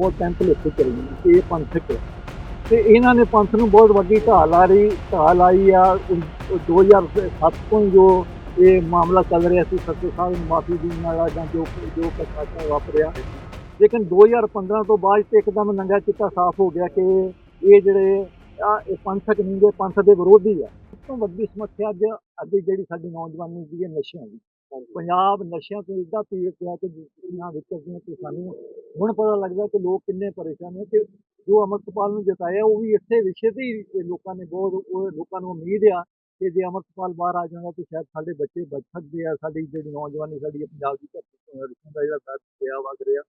ਬਹੁਤ ਟਾਈਮ ਭੁਲੇਖੇ ਚਲੀ ਗਈ ਇਹ ਪੰਥਕ ਹੈ ਤੇ ਇਹਨਾਂ ਨੇ ਪੰਥ ਨੂੰ ਬਹੁਤ ਵੱਡੀ ਢਾਲ ਆ ਰਹੀ, ਢਾਲ ਆਈ ਆ, ਉਨ- 2007 ਤੋਂ ਹੀ ਜੋ ਇਹ ਮਾਮਲਾ ਚੱਲ ਰਿਹਾ ਸੀ ਸੱਤੇ ਸਾਹਿਬ ਨੂੰ ਮਾਫੀ ਦੇਣ ਵਾਲਾ ਜਾਂ ਜੋ ਜੋ ਪ੍ਰਸ਼ਾਸਨ ਵਾਪਰਿਆ। ਲੇਕਿਨ 2015 ਤੋਂ ਬਾਅਦ ਤੇ ਇੱਕਦਮ ਨੰਗਾ ਚਿੱਟਾ ਸਾਫ਼ ਹੋ ਗਿਆ ਕਿ ਇਹ ਜਿਹੜੇ ਆ, ਇਹ ਪੰਥਕ ਨਹੀਂ ਗੇ ਪੰਥ ਦੇ ਵਿਰੋਧੀ ਆ। ਸਭ ਤੋਂ ਵੱਡੀ ਸਮੱਸਿਆ ਅੱਜ ਅੱਜ ਜਿਹੜੀ ਸਾਡੀ ਨੌਜਵਾਨੀ ਦੀ ਹੈ, ਨਸ਼ਿਆਂ ਦੀ। ਪੰਜਾਬ ਨਸ਼ਿਆਂ ਤੋਂ ਇਦਾਂ ਪੀੜਤ ਹੈ ਕਿ ਦੁਨੀਆਂ ਵਿੱਚ ਜਿਵੇਂ ਕਿ ਸਾਨੂੰ ਹੁਣ ਪਤਾ ਲੱਗਦਾ ਕਿ ਲੋਕ ਕਿੰਨੇ ਪਰੇਸ਼ਾਨ ਨੇ ਕਿ ਜੋ ਅਮਰਤਪਾਲ ਨੂੰ ਜਿਤਾਇਆ, ਉਹ ਵੀ ਇਸੇ ਵਿਸ਼ੇ ਤੇ ਹੀ ਲੋਕਾਂ ਨੇ ਬਹੁਤ ਲੋਕਾਂ ਨੂੰ ਉਮੀਦ ਆ ਕਿ ਜੇ ਅਮਰਤਪਾਲ ਬਾਹਰ ਆ ਜਾਂਦਾ ਤਾਂ ਸ਼ਾਇਦ ਸਾਡੇ ਬੱਚੇ ਬਚ ਸਕਦੇ ਆ, ਸਾਡੀ ਜਿਹੜੀ ਨੌਜਵਾਨੀ, ਸਾਡੀ ਪੰਜਾਬ ਦੀ ਧਰਤੀ ਦਾ ਜਿਹੜਾ ਦਰਦ ਪਿਆ ਵਗ ਰਿਹਾ,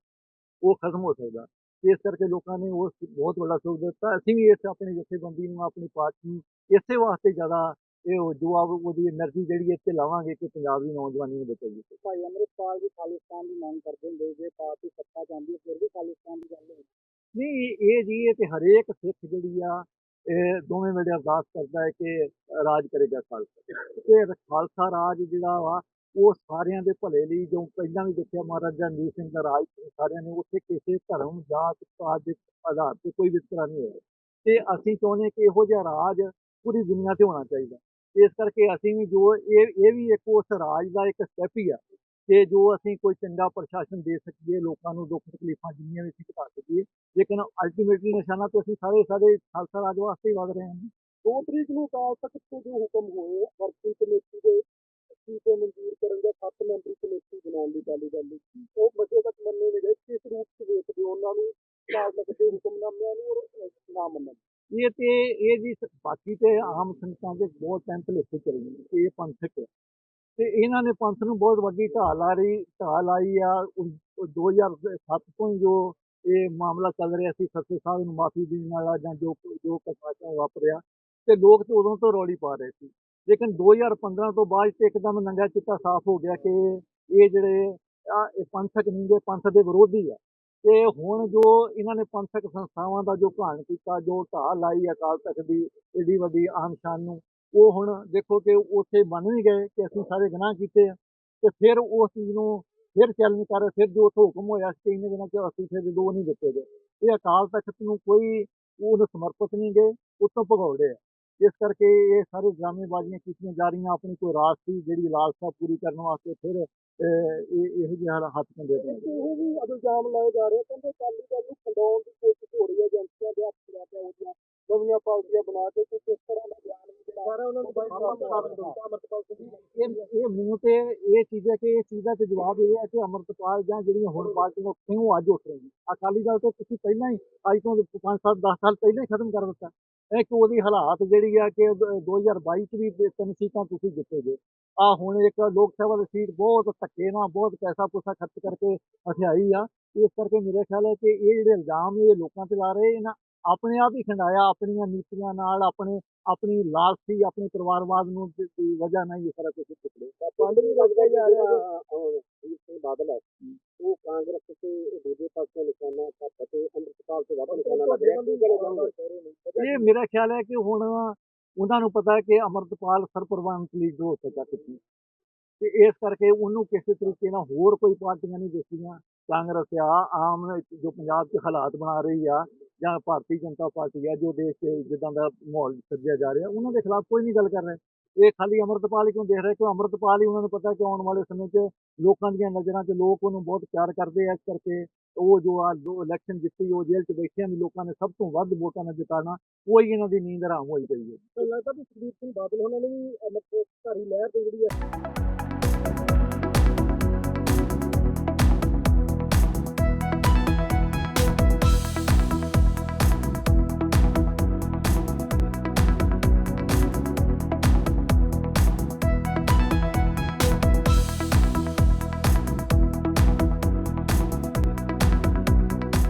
ਉਹ ਖਤਮ ਹੋ ਸਕਦਾ। ਇਸ ਕਰਕੇ ਲੋਕਾਂ ਨੇ ਉਸ ਬਹੁਤ ਵੱਡਾ ਸੁਖ ਦਿੱਤਾ। ਅਸੀਂ ਵੀ ਇਸ ਆਪਣੀ ਜਥੇਬੰਦੀ ਨੂੰ, ਆਪਣੀ ਪਾਰਟੀ ਨੂੰ ਇਸੇ ਵਾਸਤੇ ਜ਼ਿਆਦਾ ਇਹ ਉਹ ਜੋ ਆ ਉਹਦੀ એનર્ਜੀ ਜਿਹੜੀ ਇੱਥੇ ਲਾਵਾਂਗੇ ਕਿ ਪੰਜਾਬ ਦੀ ਨੌਜਵਾਨੀ ਨੂੰ ਬਚਾਈਏ ਭਾਈ ਅਮਰਿਤਪਾਲ ਜੀ ਖਾਲਿਸਤਾਨ ਦੀ ਮੰਗ ਕਰਦੇ ਹੁੰਦੇ ਜੇ ਪਾਰਟੀ ਸੱਤਾ ਜਾਂਦੀ ਫਿਰ ਵੀ ਖਾਲਿਸਤਾਨ ਦੀ ਗੱਲ ਹੋਈ। ਨਹੀਂ ਇਹ ਜੀ ਇਹ ਤੇ ਹਰੇਕ ਸਿੱਖ ਜਿਹੜੀ ਆ ਇਹ ਦੋਵੇਂ ਵੇਲੇ ਅਰਦਾਸ ਕਰਦਾ ਹੈ ਕਿ ਰਾਜ ਕਰੇਗਾ ਖਾਲਸਾ। ਤੇ ਖਾਲਸਾ ਰਾਜ ਜਿਹੜਾ ਵਾ ਉਹ ਸਾਰਿਆਂ ਦੇ ਭਲੇ ਲਈ ਜੋ ਪਹਿਲਾਂ ਵੀ ਦੇਖਿਆ ਮਹਾਰਾਜਾ ਰਣਜੀਤ ਸਿੰਘ ਦਾ ਰਾਜ ਸਾਰਿਆਂ ਨੇ ਉੱਥੇ ਕਿਸੇ ਧਰਮ ਜਾਤ ਪਾਤ ਦੇ ਆਧਾਰ ਤੇ ਕੋਈ ਵਿਤਕਰਾ ਨਹੀਂ ਹੋਇਆ। ਤੇ ਅਸੀਂ ਚਾਹੁੰਦੇ ਕਿ ਇਹੋ ਜਿਹਾ ਰਾਜ ਪੂਰੀ ਦੁਨੀਆ ਤੇ ਹੋਣਾ ਚਾਹੀਦਾ। ਇਸ ਕਰਕੇ ਅਸੀਂ ਵੀ ਜੋ ਇਹ ਇਹ ਵੀ ਇੱਕ ਉਸ ਰਾਜ ਦਾ ਇੱਕ ਸਟੈਪ ਹੀ ਆ ਕਿ ਜੋ ਅਸੀਂ ਕੋਈ ਚੰਗਾ ਪ੍ਰਸ਼ਾਸਨ ਦੇ ਸਕੀਏ, ਲੋਕਾਂ ਨੂੰ ਦੁੱਖ ਤਕਲੀਫਾਂ ਜਿੰਨੀਆਂ ਵੀ ਅਸੀਂ ਘਟਾ ਸਕੀਏ, ਲੇਕਿਨ ਅਲਟੀਮੇਟਲੀ ਨਿਸ਼ਾਨਾ ਤੇ ਅਸੀਂ ਸਾਰੇ ਸਾਰੇ ਖਾਲਸਾ ਰਾਜ ਵਾਸਤੇ ਹੀ ਵਧ ਰਹੇ ਹਾਂ ਦੋ ਤਰੀਕ ਨੂੰ ਅਕਾਲ ਤਖਤ ਤੋਂ ਜੋ ਹੁਕਮ ਹੋਏ ਵਰਕਿੰਗ ਕਮੇਟੀ ਦੇ ਸੀਟੇ ਮਨਜ਼ੂਰ ਕਰਨ ਦਾ ਸੱਤ ਮੈਂਬਰੀ ਕਮੇਟੀ ਬਣਾਉਣ ਦੀ ਗੱਲ ਗੱਲ ਉਹ ਮਸੇ ਤੱਕ ਮੰਨੇ ਨਹੀਂ ਕਿਸ ਰੂਪ ਚ ਵੇਖਦੇ ਉਹਨਾਂ ਨੂੰ ਅਕਾਲ ਤਖਤ ਦੇ ਹੁਕਮਨਾਮਿਆਂ ਨੂੰ ਨਾ ਮੰਨਣ ਇਹ ਤੇ ਇਹ ਜੀ ਬਾਕੀ ਤੇ ਆਮ ਸੰਗਤਾਂ ਦੇ ਬਹੁਤ ਟਾਈਮ ਭੁਲੇਖੇ ਚਲੇ ਗਏ ਇਹ ਪੰਥਕ ਹੈ ਤੇ ਇਹਨਾਂ ਨੇ ਪੰਥ ਨੂੰ ਬਹੁਤ ਵੱਡੀ ਢਾਲ ਆ ਰਹੀ, ਢਾਲ ਆਈ ਆ, ਉਨ- ਉਹ 2007 ਤੋਂ ਹੀ ਜੋ ਇਹ ਮਾਮਲਾ ਚੱਲ ਰਿਹਾ ਸੀ ਸੱਤੇ ਸਾਹਿਬ ਨੂੰ ਮਾਫੀ ਦੇਣ ਵਾਲਾ ਜਾਂ ਜੋ ਜੋ ਕਸਾਚਾ ਵਾਪਰਿਆ, ਤੇ ਲੋਕ ਤੇ ਉਦੋਂ ਤੋਂ ਰੌਲੀ ਪਾ ਰਹੇ ਸੀ। ਲੇਕਿਨ 2015 ਤੋਂ ਬਾਅਦ ਤੇ ਇੱਕਦਮ ਨੰਗਾ ਚਿੱਟਾ ਸਾਫ਼ ਹੋ ਗਿਆ ਕਿ ਇਹ ਜਿਹੜੇ ਇਹ ਪੰਥਕ ਨਹੀਂ ਗੇ ਪੰਥ ਦੇ ਵਿਰੋਧੀ ਆ। ਤੇ ਹੁਣ ਜੋ ਇਹਨਾਂ ਨੇ ਪੰਥਕ ਸੰਸਥਾਵਾਂ ਦਾ ਜੋ ਘਾਣ ਕੀਤਾ, ਜੋ ਢਾਹ ਲਾਈ ਅਕਾਲ ਤਖਤ ਦੀ ਏਡੀ ਵੱਡੀ ਆਨ ਸ਼ਾਨ ਨੂੰ, ਉਹ ਹੁਣ ਦੇਖੋ ਕਿ ਉੱਥੇ ਮੰਨ ਵੀ ਗਏ ਕਿ ਅਸੀਂ ਸਾਰੇ ਗੁਨਾਹ ਕੀਤੇ ਆ ਤੇ ਫਿਰ ਉਸ ਚੀਜ਼ ਨੂੰ ਫਿਰ ਚੈਲੰਜ ਕਰ ਰਹੇ, ਫਿਰ ਜੋ ਉੱਥੇ ਹੁਕਮ ਹੋਇਆ ਸੀ ਇਹਨਾਂ ਦਿਨਾਂ ਚ ਅਸੀਂ ਫਿਰ ਦੋ ਨਹੀਂ ਦਿੱਤੇ ਗਏ। ਇਹ ਅਕਾਲ ਤਖਤ ਨੂੰ ਕੋਈ ਉਹਨੂੰ ਸਮਰਪਿਤ ਨਹੀਂ ਗਏ, ਉੱਤੋਂ ਭਗੌੜੇ ਆ। ਇਸ ਕਰਕੇ ਇਹ ਸਾਰੇ ਡਰਾਮੇਬਾਜ਼ੀਆਂ ਕੀਤੀਆਂ ਜਾ ਰਹੀਆਂ, ਆਪਣੀ ਕੋਈ ਰਾਸ ਸੀ ਜਿਹੜੀ ਲਾਲਸਾ ਪੂਰੀ ਕਰਨ ਵਾਸਤੇ ਫਿਰ ਇਹ ਇਹੋ ਜਿਹੇ ਹਾਲ- ਹੱਥ ਕੰਡੇ ਪਏ ਇਹ ਵੀ ਇਲਜ਼ਾਮ ਲਾਏ ਜਾ ਰਹੇ ਕਹਿੰਦੇ ਅਕਾਲੀ ਦਲ ਨੂੰ ਖੰਡਾਉਣ ਦੀ ਕੋਸ਼ਿਸ਼ ਹੋ ਰਹੀ ਹੈ ਏਜੰਸੀਆਂ ਦੇ ਹੱਥ ਲਿਆ ਪਿਆ ਉਹਦੀਆਂ ਨਵੀਆਂ ਪਾਰਟੀਆਂ ਬਣਾ ਕੇ ਕੁਝ ਇਸ ਤਰ੍ਹਾਂ ਦਾ ਬਿਆਨ ਵੀ ਜਿਹੜਾ ਸਾਰਾ ਉਹਨਾਂ ਨੂੰ ਅਮਰਤਪਾਲ ਸਿੰਘ ਇਹ ਇਹ ਮੈਨੂੰ ਤੇ ਇਹ ਚੀਜ਼ ਕਿ ਇਹ ਚੀਜ਼ ਦਾ ਤੇ ਜਵਾਬ ਇਹ ਹੈ ਕਿ ਅਮਰਤਪਾਲ ਜਾਂ ਜਿਹੜੀਆਂ ਹੁਣ ਪਾਰਟੀਆਂ ਕਿਉਂ ਅੱਜ ਉੱਠ ਰਹੀਆਂ। ਅਕਾਲੀ ਦਲ ਤੋਂ ਤੁਸੀਂ ਪਹਿਲਾਂ ਹੀ ਅੱਜ ਤੋਂ 5 7 10 ਸਾਲ ਪਹਿਲਾਂ ਹੀ ਖਤਮ ਕਰ ਦਿੱਤਾ। ਇਹ ਕਿ ਉਹਦੀ ਹਾਲਾਤ ਜਿਹੜੀ ਆ ਕਿ ਦ- 2022 ਚ ਵੀ ਤਿੰਨ ਸੀਟਾਂ ਤੁਸੀਂ ਜਿੱਤੇ ਜੇ। ਆ ਹੁਣ ਇੱਕ ਲੋਕ ਸਭਾ ਦੀ ਸੀਟ ਬਹੁਤ ਧੱਕੇ ਨਾਲ, ਬਹੁਤ ਪੈਸਾ ਪੂਸਾ ਖਰਚ ਕਰਕੇ ਹਥਿਆਈ ਆ। ਇਸ ਕਰਕੇ ਮੇਰੇ ਖਿਆਲ ਹੈ ਕਿ ਇਹ ਜਿਹੜੇ ਇਲਜ਼ਾਮ ਇਹ ਲੋਕਾਂ ਤੇ ਲਾ ਰਹੇ, ਇਹਨਾਂ ਆਪਣੇ ਆਪ ਹੀ ਖੰਡਾਇਆ, ਆਪਣੀਆਂ ਨੀਤੀਆਂ ਨਾਲ, ਆਪਣੇ, ਆਪਣੀ ਲਾਲਸੀ, ਆਪਣੇ ਪਰਿਵਾਰਵਾਦ ਨੂੰ ਦੀ ਵਜ੍ਹਾ ਨਾਲ ਇਹ ਸਾਰਾ ਕੁਝ ਟੁਕੜੇ ਪੰਡ ਵੀ ਲੱਗਦਾ ਜਾ ਬਾਦਲ ਹੈ। ਉਹ ਕਾਂਗਰਸ ਤੇ ਦੂਜੇ ਪਾਸੇ ਨਿਸ਼ਾਨਾ ਇਹ ਮੇਰਾ ਖਿਆਲ ਹੈ ਕਿ ਹੁਣ ਉਹਨਾਂ ਨੂੰ ਪਤਾ ਹੈ ਕਿ ਅਮਰਤਪਾਲ ਸਰਪ੍ਰਵਾਨਤ ਲੀਡਰ ਹੋ ਸਕਦਾ ਕਿਤੇ ਤੇ ਇਸ ਕਰਕੇ ਉਹਨੂੰ ਕਿਸੇ ਤਰੀਕੇ ਨਾਲ ਹੋਰ ਕੋਈ ਪਾਰਟੀਆਂ ਨਹੀਂ ਦਿਸਦੀਆਂ ਕਾਂਗਰਸ ਆ ਆਮ ਜੋ ਪੰਜਾਬ 'ਚ ਹਾਲਾਤ ਬਣਾ ਰਹੀ ਆ ਜਾਂ ਭਾਰਤੀ ਜਨਤਾ ਪਾਰਟੀ ਆ ਜੋ ਦੇਸ਼ 'ਚ ਜਿੱਦਾਂ ਦਾ ਮਾਹੌਲ ਸਿਰਜਿਆ ਜਾ ਰਿਹਾ ਉਹਨਾਂ ਦੇ ਖਿਲਾਫ ਕੋਈ ਨਹੀਂ ਗੱਲ ਕਰ ਰਿਹਾ। ਇਹ ਖਾਲੀ ਅਮਰਤਪਾਲ ਹੀ ਕਿਉਂ ਦੇਖ ਰਹੇ? ਕਿ ਅਮਰਤਪਾਲ ਹੀ ਉਹਨਾਂ ਨੂੰ ਪਤਾ ਕਿ ਆਉਣ ਵਾਲੇ ਸਮੇਂ 'ਚ ਲੋਕਾਂ ਦੀਆਂ ਨਜ਼ਰਾਂ 'ਚ ਲੋਕ ਉਹਨੂੰ ਬਹੁਤ ਪਿਆਰ ਕਰਦੇ ਆ ਇਸ ਕਰਕੇ ਉਹ ਜੋ ਆ ਜੋ ਇਲੈਕਸ਼ਨ ਜਿੱਤੀ, ਉਹ ਜੇਲ੍ਹ 'ਚ ਬੈਠਿਆਂ ਵੀ ਲੋਕਾਂ ਨੇ ਸਭ ਤੋਂ ਵੱਧ ਵੋਟਾਂ ਨਾਲ ਜਿਤਾਣਾ ਉਹੀ ਇਹਨਾਂ ਦੀ ਨੀਂਦ ਹਰਾਮ ਹੋਈ ਪਈ ਹੈ। ਲੱਗਦਾ ਵੀ ਸੁਖਬੀਰ ਸਿੰਘ ਬਾਦਲ ਉਹਨਾਂ ਨੇ ਵੀ ਅੰਮ੍ਰਿਤਧਾਰੀ ਲਹਿਰ ਦੀ ਜਿਹੜੀ ਹੈ